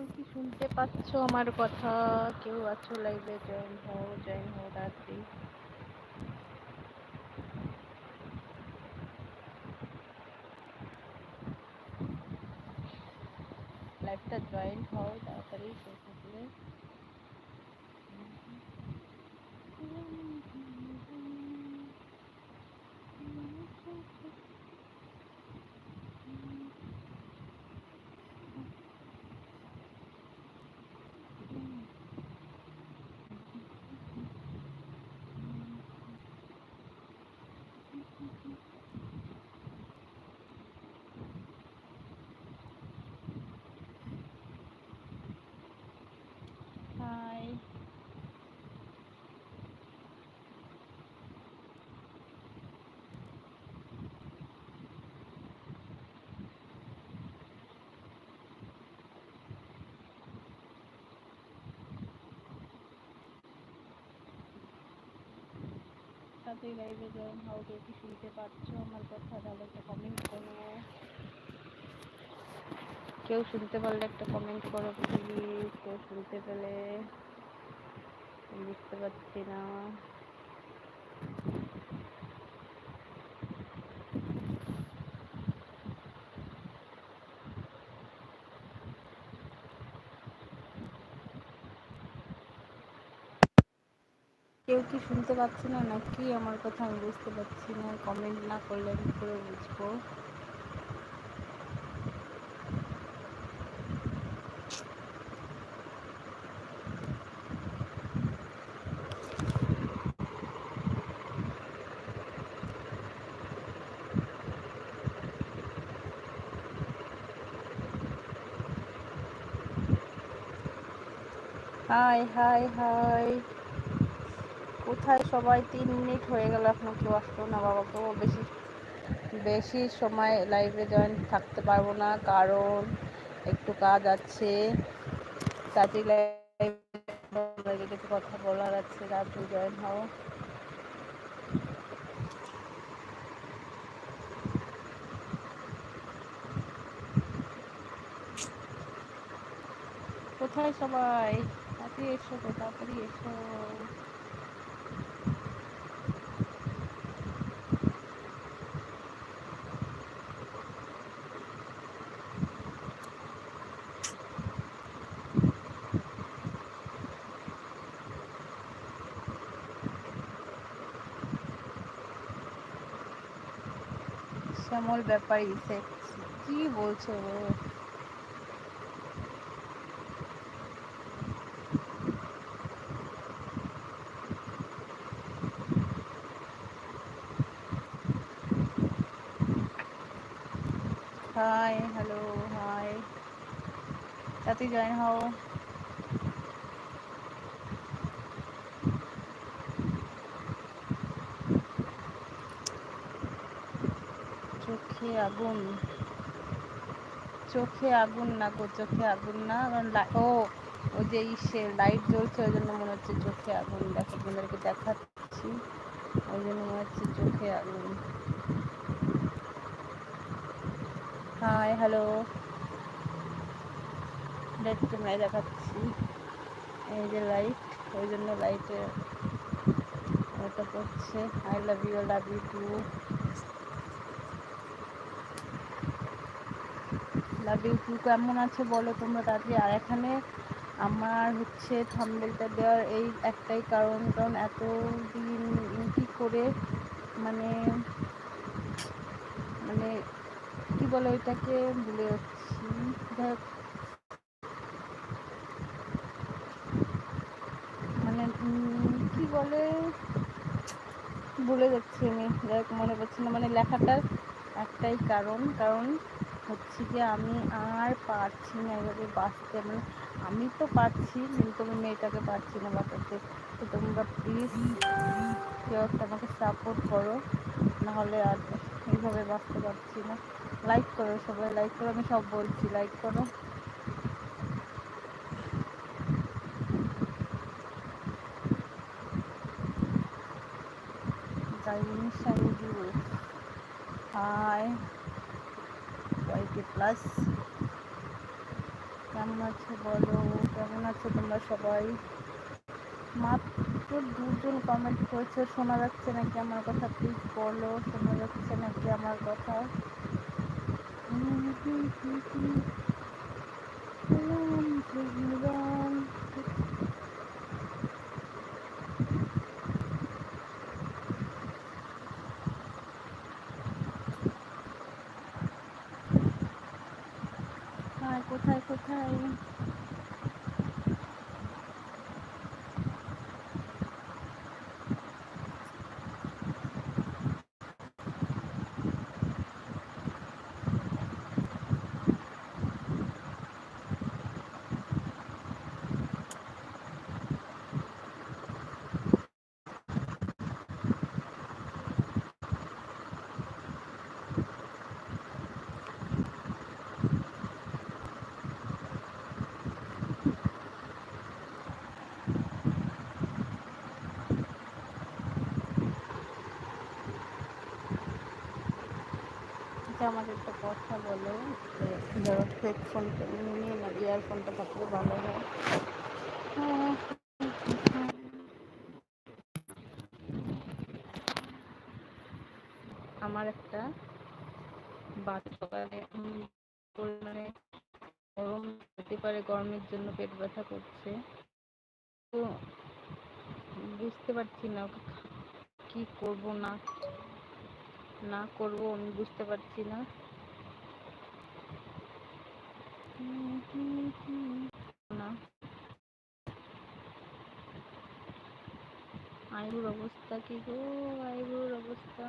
কেউ কি শুনতে পাচ্ছ আমার কথা? কেউ আছো লাইভে জয়েন হও জয়েন হও তাড়াতাড়ি লাইভটা জয়েন হও, তাড়াতাড়ি কেউ থাকলে হাই তাড়াতাড়ি লাইভে জয়েন হও কেউ কি শুনতে পাচ্ছ, আমার কথা তাহলে একটা কমেন্ট করো। কেউ শুনতে পারলে একটা কমেন্ট করো প্লিজ কেউ শুনতে পেলে বুঝতে পারছি না। কেউ কি শুনতে পাচ্ছে না? নাকি আমার কথা আমি বুঝতে পারছি না? কমেন্ট না করলে আমি করে বুঝব। হাই হাই হাই কোথায় সবাই তিন মিনিট হয়ে গেল এখনও কেউ আসলো না বাবা বেশি বেশি সময় লাইভে জয়েন থাকতে পারব না কারণ একটু কাজ আছে। চাচি লাইভে কিছু কথা বলার আছে, রাত্রি জয়েন হও। কোথায় সবাই? তাড়াতাড়ি এসো তাড়াতাড়ি এসো। শ্যামল ব্যাপারী কি বলছো হাই হ্যালো হাই তাতে জয়েন হও। চোখে আগুন। চোখে আগুন না গো, চোখে আগুন না। কারণ ও ওই যে ইসে লাইট জ্বলছে, ওই জন্য মনে হচ্ছে চোখে আগুন। দেখো, তোমাদেরকে দেখাচ্ছি। ওই জন্য মনে হচ্ছে চোখে আগুন। হাই হ্যালো লাইট ক্যামেরায় দেখাচ্ছি। এই যে লাইট ওই জন্য লাইটে ওটা করছে I love you love you too love you কেমন আছে বলো তোমরা তাড়াতাড়ি আর এখানে আমার হচ্ছে থাম্বেলটা দেওয়ার এই একটাই কারণ কারণ এত দিন কী করে মানে মানে কি বলে ওইটাকে ভুলে যাচ্ছি। মানে কি বলে, ভুলে যাচ্ছি আমি। যাই মনে পড়ছে না। মানে লেখাটার একটাই কারণ কারণ হচ্ছে যে আমি আর পারছি না এভাবে বাঁচতে। মানে আমি তো পারছি, কিন্তু আমি মেয়েটাকে পারছি না বাঁচাতে। তো তোমরা প্লিজ কেউ আমাকে সাপোর্ট করো, নাহলে আর এইভাবে বাঁচতে পারছি না। লাইক করো সবাই লাইক করো, আমি সব বলছি লাইক করো। হাই ওয়াইটি প্লাস কেমন আছো বলো? কেমন আছো তোমরা সবাই? মাত্র দুজন কমেন্ট করেছে, শোনা যাচ্ছে নাকি আমার কথা? প্লিজ বলো, শোনা যাচ্ছে নাকি আমার কথা? কোথায় কোথায় আজকে আমাকে একটা কথা বলো, যে ধরো হেডফোনটা নিয়ে না ইয়ারফোনটা থাকলে ভালো হয়। আমার একটা বাচ্চাকালে পরিমাণে গরম হতে পারে, গরমের জন্য পেট ব্যথা করছে। তো বুঝতে পারছি না কি করব না না করব আমি বুঝতে পারছি না। আইবুর অবস্থা কি গো? আইবুর অবস্থা।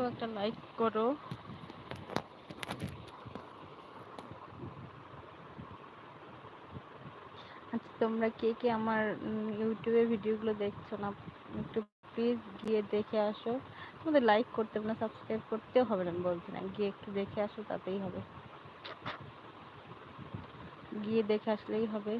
কেউ একটা লাইক করো। আচ্ছা তোমরা কে কে আমার ইউটিউবে ভিডিওগুলো দেখছ না, একটু প্লিজ গিয়ে দেখে আসো। তোমাদের লাইক করতে হবে না সাবস্ক্রাইব করতেও হবে না বলছি না। গিয়ে একটু দেখে আসো, তাতেই হবে। গিয়ে দেখে আসলেই হবে।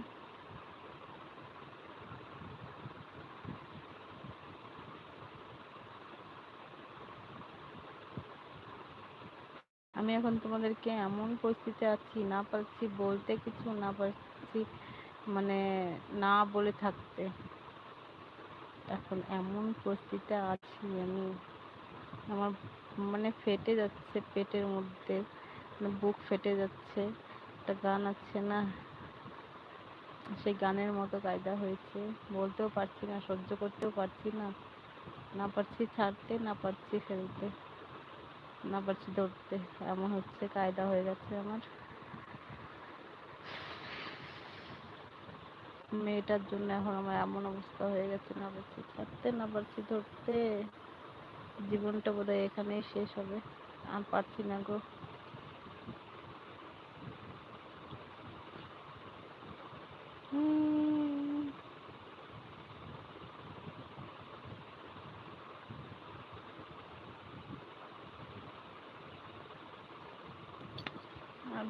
আমি এখন তোমাদেরকে এমন পরিস্থিতি আছি, না পারছি বলতে কিছু, না পারছি মানে না বলে থাকতে। এখন এমন পরিস্থিতিতে আছি আমি, আমার মানে ফেটে যাচ্ছে পেটের মধ্যে মানে বুক ফেটে যাচ্ছে, একটা গান আছে না, সেই গানের মতো কায়দা হয়েছে, বলতেও পারছি না, সহ্য করতেও পারছি না না পারছি ছাড়তে, না পারছি ফেলতে। না পারছি ধরতে এমন হচ্ছে, কায়দা হয়ে গেছে আমার। মেয়েটার জন্য এখন আমার এমন অবস্থা হয়ে গেছে, না পারছি ছাড়তে না পারছি ধরতে জীবনটা বোধহয় এখানেই শেষ হবে। আর পারছি না গো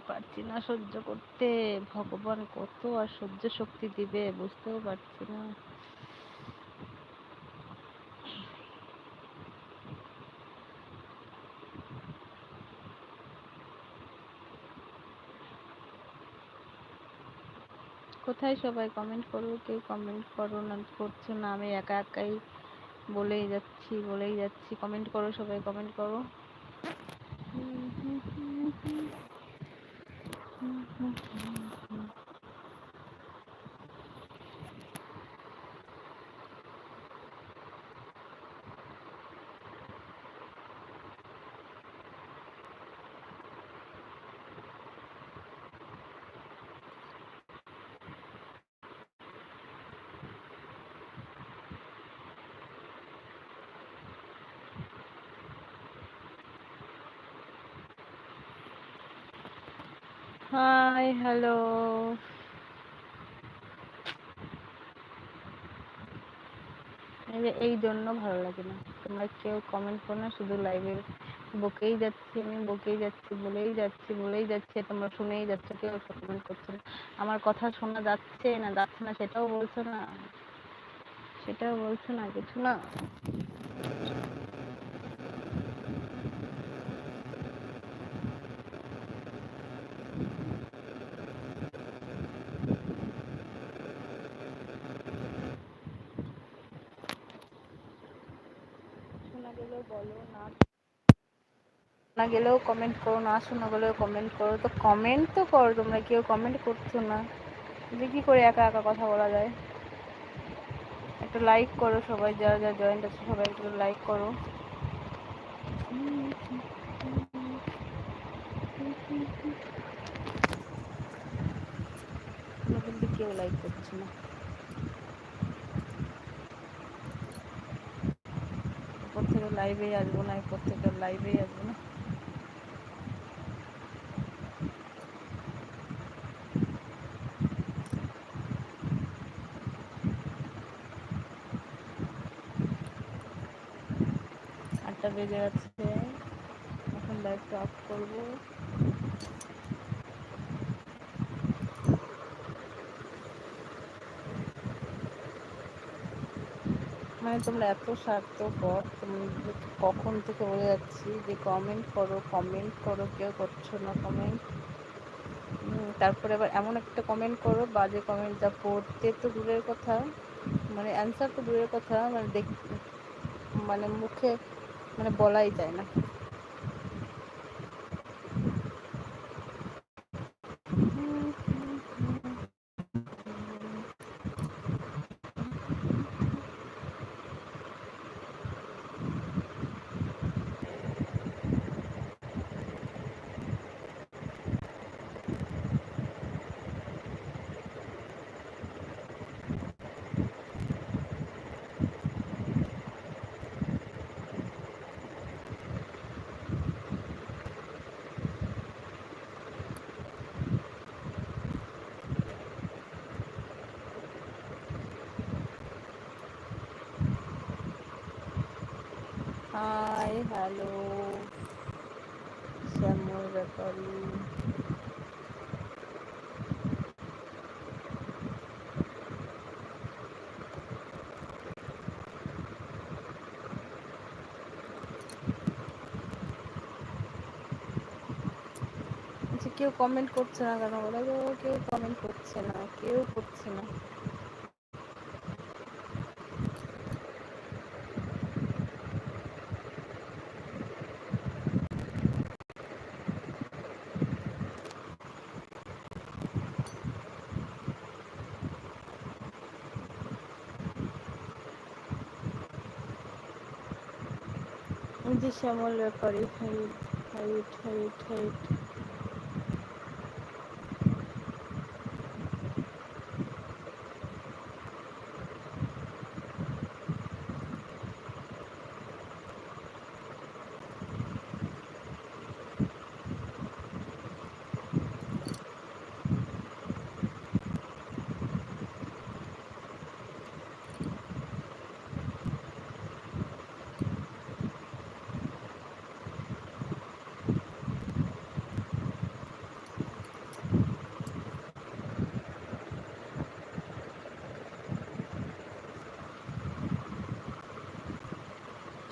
পারছি না সহ্য করতে, ভগবান কত আর সহ্য শক্তি দিবে বুঝতেও পারছি না। কোথায় সবাই কমেন্ট করো? কেউ কমেন্ট করো না, করছ না, আমি একা একাই বলেই যাচ্ছি বলেই যাচ্ছি। কমেন্ট করো সবাই কমেন্ট করো। হাই হ্যালো এই জন্য ভালো লাগে না। তোমরা কেউ কমেন্ট করো না, শুধু লাইভে বকেই যাচ্ছি, আমি বকেই যাচ্ছি, বলেই যাচ্ছি বলেই যাচ্ছি তোমরা শুনেই যাচ্ছ, কেউ কমেন্ট করছ না। আমার কথা শোনা যাচ্ছে না যাচ্ছে না, সেটাও বলছো না। সেটাও বলছো না, কিছু না। গেলেও বলো, না না গেলেও কমেন্ট করো, না শোনা গেলেও কমেন্ট করো। তো কমেন্ট তো করো তোমরা, কেউ কমেন্ট করছ না। যে কী করে একা একা কথা বলা যায়? একটা লাইক করো সবাই, যারা যারা জয়েন্ট আছে সবাই একটু লাইক করো। কিন্তু কেউ লাইক করছে না এরপর থেকে লাইভেই আসব না এরপর থেকে লাইভেই আসব না। আটটা বেজে আছে এখন লাইভটা অফ করব। মানে তোমরা এত স্বার্থপর তুমি কখন থেকে বলে যাচ্ছি যে কমেন্ট করো কমেন্ট করো, কেউ করছ না কমেন্ট তারপরে আবার এমন একটা কমেন্ট করো, বাজে কমেন্ট যা পড়তে তো দূরের কথা মানে অ্যান্সার তো দূরের কথা মানে দেখ মানে মুখে মানে বলাই যায় না। হাই হ্যালো শ্যামল ব্যাপারী কেউ কমেন্ট করছে না কেন? বলো কেউ কমেন্ট করছে না, কেউ করছে না। Shyamal Byapari height height height height.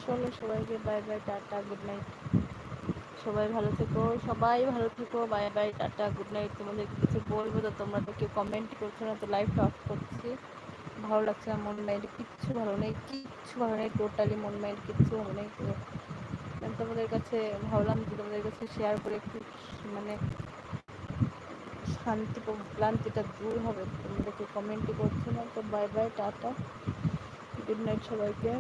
চলো, সবাইকে bye bye tata good night সবাই ভালো থেকো, সবাই ভালো থেকো bye bye tata good night তোমাদের কিছু বলব তো তোমরা তো কেউ কমেন্ট করছ না, তো লাইভটা অফ করছি। ভালো লাগছে না, মন মাইন্ড কিচ্ছু ভালো নেই, কিচ্ছু ভালো নেই টোটালি মন মাইন্ড কিচ্ছু ভালো নেই। তোমাদের কাছে ভাবলাম যে তোমাদের কাছে শেয়ার করে একটু মানে শান্তি ক্লান্তিটা দূর হবে। তোমরা কেউ কমেন্টই করছ না, তো bye bye tata. Good night সবাইকে।